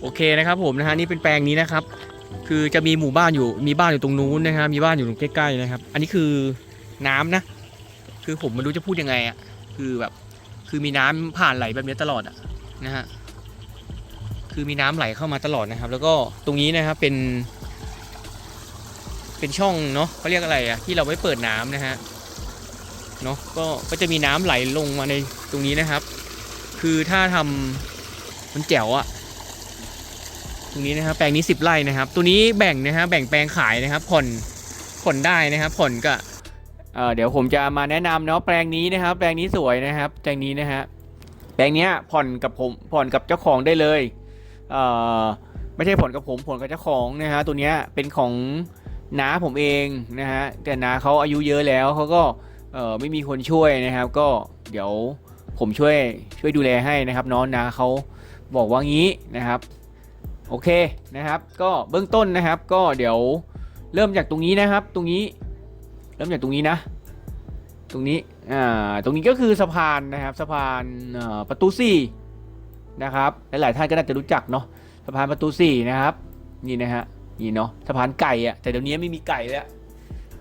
โอเคนะครับผมนะฮะนี่เป็นแปลงนี้นะครับ คือจะมีหมู่บ้านอยู่มีบ้านอยู่ตรงนู้นนะครับมีบ้านอยู่ตรงใกล้ๆนะครับ อันนี้คือน้ำนะ คือผมไม่รู้จะพูดยังไงอะคือแบบคือมีน้ำผ่านไหลแบบนี้ตลอดอะนะฮะคือมีน้ำไหลเข้ามาตลอดนะครับ แล้วก็ตรงนี้นะครับเป็น เป็นช่องเนาะเขาเรียกอะไรอะที่เราไว้เปิดน้ำนะฮะเนาะก็ก็จะมีน้ำไหลลงมาในตรงนี้นะครับ คือถ้าทำมันแจ๋วอะ ตรงนี้นะครับแปลงนี้ 10ไร่นะครับ ตัวนี้แบ่งนะฮะแบ่งแปลงขายนะครับผ่อนผ่อนได้นะครับผ่อนก็เดี๋ยวผมจะมาแนะนำเนาะแปลงนี้นะครับ แปลงนี้สวยนะครับ แปลงนี้นะฮะแปลงเนี้ยผ่อนกับผมผ่อนกับเจ้าของได้เลยเอ่อไม่ใช่ผ่อนกับผมผ่อนกับเจ้าของนะฮะตัวเนี้ยเป็นของน้าผมเองนะฮะแต่น้าเขาอายุเยอะแล้วเขาก็เอ่อไม่มีคนช่วยนะครับ ก็เดี๋ยวผมช่วยช่วยดูแลให้นะครับน้องนะเขาบอกว่างี้นะครับ โอเคนะครับก็เบื้องต้นนะครับก็เดี๋ยวเริ่มจากตรงนี้นะครับ ตรงนี้เริ่มจากตรงนี้นะ ตรงนี้อ่าตรงนี้ก็คือสะพานนะครับสะพานประตูสี่นะครับหลายๆท่านก็น่าจะรู้จักเนาะสะพานประตูสี่นะครับนี่นะฮะนี่เนาะสะพานไก่อะแต่เดี๋ยวนี้ไม่มีไก่แล้ว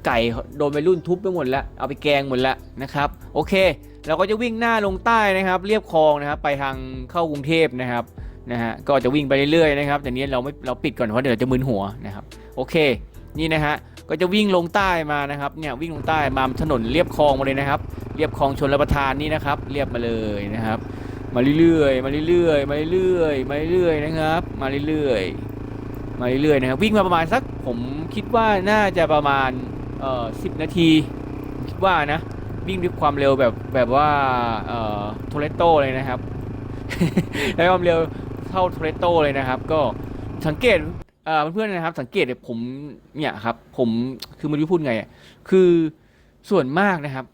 ไก่โดนไปรุ่นทุบไปหมดแล้วเอาไปแกงหมดแล้วนะครับโอเค เราก็จะวิ่งหน้าลงใต้นะครับ เรียบคลองนะครับ ไปทางเข้ากรุงเทพนะครับ นะฮะก็จะวิ่งไปเรื่อยๆนะครับแต่นี้เราไม่เราปิดก่อนเพราะเดี๋ยวจะมึนหัวนะครับโอเคนี่นะฮะก็จะวิ่งลงใต้มานะครับเนี่ยวิ่งลงใต้มาถนนเรียบคลองมาเลยนะครับเรียบคลองชนรับประทานนี่นะครับเรียบมาเลยนะครับ มาเรื่อยๆมาเรื่อยๆมาเรื่อยๆมาเรื่อยๆนะครับ มาเรื่อยๆมาเรื่อยๆนะครับวิ่งมาประมาณสักผมคิดว่าน่าจะประมาณเอ่อสินาทีคิดว่านะวิ่งด้วยความเร็วแบบแบบว่าเอ่อโทเรโตเลยนะครับใช้ความเร็ว เท่าโทเรโตเลยนะครับ ก็สังเกตเพื่อนๆนะครับ สังเกตเนี่ยผมเนี่ยครับ ผมคือม่รู้พูดไงคือส่วนมากนะครับ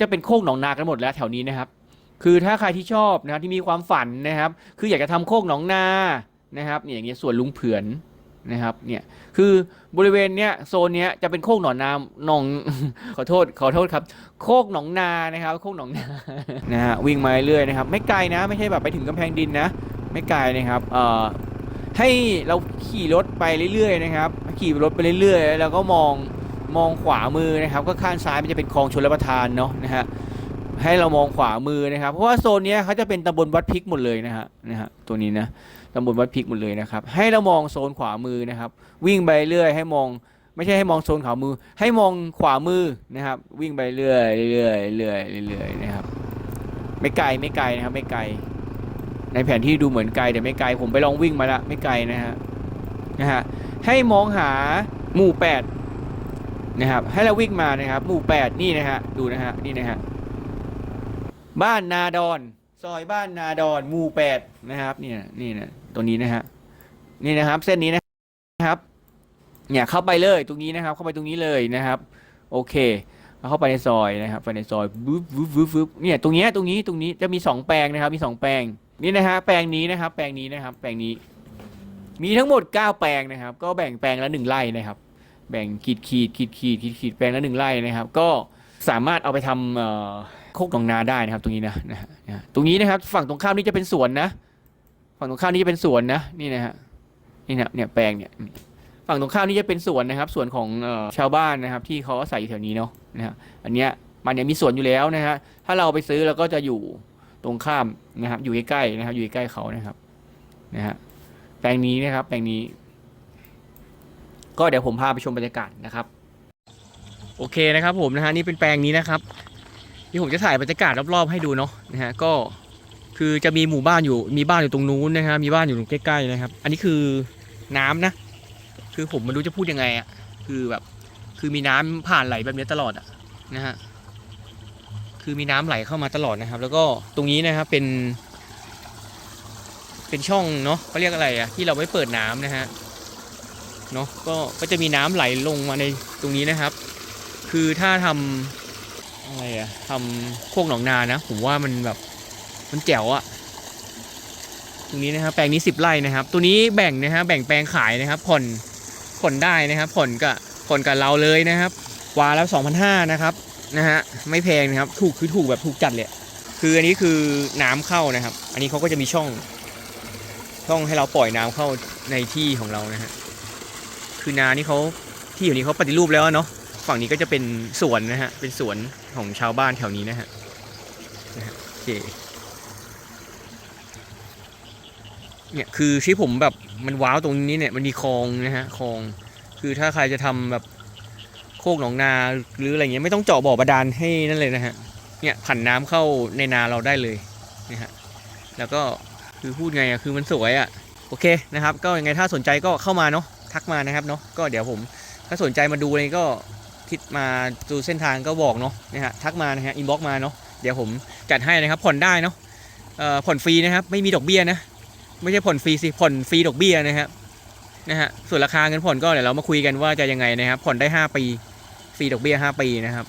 จะเป็นโคกหนองนากันหมดแล้วแถวนี้นะครับ คือถ้าใครที่ชอบนะครับที่มีความฝันนะครับ คืออยากจะทำโคกหนองนานะครับเนี่ยอย่างเงี้ยส่วนลุงเผือนนะครับเนี่ยคือบริเวณเนี้ยโซนเนี้ยจะเป็นโคกหนองนาหนองขอโทษขอโทษครับ โคกหนองนานะครับ โคกหนองนานะฮะวิ่งมาเรื่อยนะครับ ไม่ไกลนะ ไม่ใช่แบบไปถึงกำแพงดินนะ ไม่ไกลนะครับเอ่อให้เราขี่รถไปเรื่อยๆนะครับ ขี่รถไปเรื่อยๆ แล้วก็มองมองขวามือนะครับ ก็ข้างซ้ายมันจะเป็นคลองชลประทานเนาะนะฮะให้เรามองขวามือนะครับ เพราะว่าโซนนี้เขาจะเป็นตำบลวัดพิกหมดเลยนะฮะนะฮะตัวนี้นะตำบลวัดพิกหมดเลยนะครับ ให้เรามองโซนขวามือนะครับ วิ่งไปเรื่อยให้มองไม่ใช่ให้มองโซนขวามือ ให้มองขวามือนะครับ วิ่งไปเรื่อยเรื่อยเรื่อยเรื่อยนะครับ ไม่ไกลไม่ไกลนะครับ ไม่ไกล ในแผนที่ดูเหมือนไกลแต่ไม่ไกล ผมไปลองวิ่งมาแล้วไม่ไกลนะฮะนะฮะให้มองหาหมู่แปดนะครับให้เราวิ่งมานะครับ หมู่แปดนี่นะฮะดูนะฮะนี่นะฮะบ้านนาดอนซอยบ้านนาดอนหมู่แปดนะครับนี่นะนี่นะตัวนี้นะฮะนี่นะครับ เส้นนี้นะครับ เนี่ยเข้าไปเลยตรงนี้นะครับ เข้าไปตรงนี้เลยนะครับ โอเคแล้วเข้าไปในซอยนะครับไปในซอยบึ๊บบึ๊บบึ๊บเนี่ยตรงนี้ตรงนี้ตรงนี้จะมีสองแปลงนะครับ มีสองแปลง นี่นะฮะแปลงนี้นะครับ แปลงนี้นะครับ แปลงนี้ มีทั้งหมดเก้าแปลงนะครับ ก็แบ่งแปลงละหนึ่งไร่นะครับ แบ่งขีดขีดขีดขีดขีดขีดแปลงละหนึ่งไร่นะครับ ก็สามารถเอาไปทำโคกหนองนาได้นะครับ ตรงนี้นะนะนะตรงนี้นะครับ ฝั่งตรงข้ามนี่จะเป็นสวนนะ ฝั่งตรงข้ามนี่จะเป็นสวนนะนี่นะฮะนี่นะเนี่ยแปลงเนี่ยฝั่งตรงข้ามนี่จะเป็นสวนนะครับสวนของชาวบ้านนะครับ ที่เขาอาศัยอยู่แถวนี้เนาะนะฮะอันเนี้ยมันเนี่ยมีสวนอยู่แล้วนะฮะถ้าเราไปซื้อเราก็จะอยู่ ตรงข้ามนะครับ อยู่ใกล้ๆนะครับ อยู่ใกล้เขานะครับนะฮะแปลงนี้นะครับ แปลงนี้ ก็เดี๋ยวผมพาไปชมบรรยากาศนะครับ โอเคนะครับผมนะฮะนี่เป็นแปลงนี้นะครับที่ผมจะถ่ายบรรยากาศรอบๆให้ดูเนาะนะฮะก็คือจะมีหมู่บ้านอยู่มีบ้านอยู่ตรงนู้นนะครับมีบ้านอยู่ตรงใกล้ๆนะครับ อันนี้คือน้ำนะ คือผมไม่รู้จะพูดยังไงอะคือแบบ คือมีน้ำผ่านไหลแบบนี้ตลอดอะนะฮะ คือมีน้ำไหลเข้ามาตลอดนะครับ แล้วก็ตรงนี้นะครับเป็น เป็นช่องเนาะเขาเรียกอะไรอะที่เราไว้เปิดน้ำนะฮะเนาะก็ก็จะมีน้ำไหลลงมาในตรงนี้นะครับ คือถ้าทำอะไรอะทำโคกหนองนานะ ผมว่ามันแบบมันแจ๋วอะตรงนี้นะครับแปลงนี้10ไร่นะครับ ตัวนี้แบ่งนะฮะแบ่งแปลงขายนะครับ ผ่อนผ่อนได้นะครับ ผ่อนกับผ่อนกับเราเลยนะครับวาแล้ว2,500นะครับ นะฮะไม่แพงนะครับถูกคือถูกแบบถูกจัดเลยคืออันนี้คือน้ำเข้านะครับ อันนี้เขาก็จะมีช่องต้องให้เราปล่อยน้ำเข้าในที่ของเรานะฮะคือนานี่เขาที่อยู่นี้เขาปฏิรูปแล้วเนาะฝั่งนี้ก็จะเป็นสวนนะฮะเป็นสวนของชาวบ้านแถวนี้นะฮะโอเคเนี่ยคือที่ผมแบบมันว้าวตรงนี้เนี่ยมันมีคลองนะฮะคลอง คือถ้าใครจะทำแบบ คกหนองนาหรืออะไรเงี้ยไม่ต้องเจาะบ่อบาดาลให้นั่นเลยนะฮะเนี่ยผันน้ำเข้าในนาเราได้เลยนะฮะแล้วก็คือพูดไงอะคือมันสวยอะโอเคนะครับ ก็ยังไงถ้าสนใจก็เข้ามาเนาะทักมานะครับเนาะก็เดี๋ยวผมถ้าสนใจมาดูอะไรก็ทิศมาดูเส้นทางก็บอกเนาะนะฮะทักมานะฮะอินบ็อกมาเนาะเดี๋ยวผมจัดให้นะครับผ่อนได้เนาะเอ่อผ่อนฟรีนะครับไม่มีดอกเบี้ยนะไม่ใช่ผ่อนฟรีสิผ่อนฟรีดอกเบี้ยนะครับนะฮะส่วนราคาเงินผ่อนก็เดี๋ยวเรามาคุยกันว่าจะยังไงนะครับผ่อนได้ 5 ปี ฟรีดอกเบี้ย 5 ปีนะครับ